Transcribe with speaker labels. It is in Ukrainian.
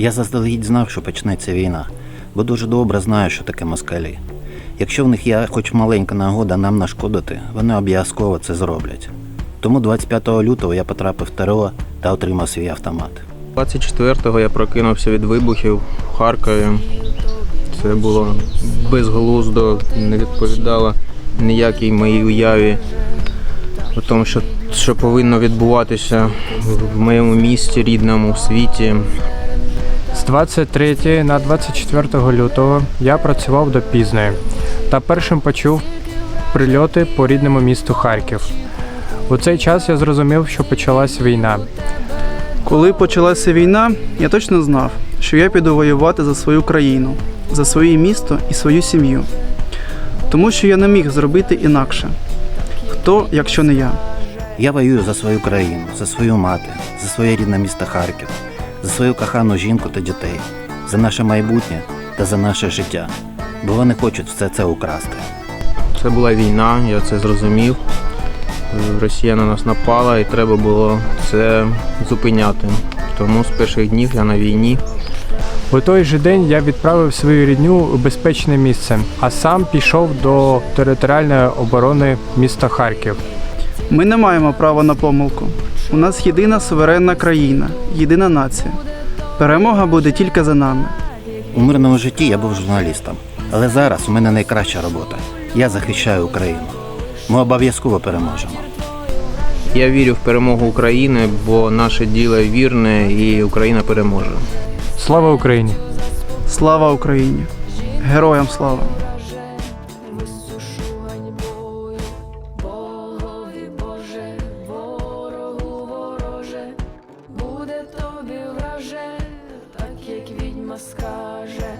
Speaker 1: Я заздалегідь знав, що почнеться війна, бо дуже добре знаю, що таке москалі. Якщо в них є хоч маленька нагода нам нашкодити, вони обов'язково це зроблять. Тому 25 лютого я потрапив в ТРО та отримав свій автомат.
Speaker 2: 24-го я прокинувся від вибухів в Харкові. Це було безглуздо, не відповідало ніякій моїй уяві. О тому, що, що повинно відбуватися в моєму місті, рідному, в світі.
Speaker 3: З 23 на 24 лютого я працював до пізної та першим почув прильоти по рідному місту Харків. У цей час я зрозумів, що почалась війна.
Speaker 4: Коли почалася війна, я точно знав, що я піду воювати за свою країну, за своє місто і свою сім'ю. Тому що я не міг зробити інакше. Хто, якщо не я?
Speaker 1: Я воюю за свою країну, за свою мати, за своє рідне місто Харків, за свою кохану жінку та дітей, за наше майбутнє та за наше життя. Бо вони хочуть все це украсти.
Speaker 2: Це була війна, я це зрозумів. Росія на нас напала і треба було це зупиняти. Тому з перших днів я на війні.
Speaker 3: У той же день я відправив свою рідню у безпечне місце, а сам пішов до територіальної оборони міста Харків.
Speaker 4: Ми не маємо права на помилку. У нас єдина суверенна країна, єдина нація. Перемога буде тільки за нами.
Speaker 1: У мирному житті я був журналістом, але зараз у мене найкраща робота. Я захищаю Україну. Ми обов'язково переможемо.
Speaker 2: Я вірю в перемогу України, бо наше діло вірне і Україна переможе.
Speaker 3: Слава Україні!
Speaker 4: Слава Україні! Героям слава!
Speaker 5: покаже, так як відьма скаже.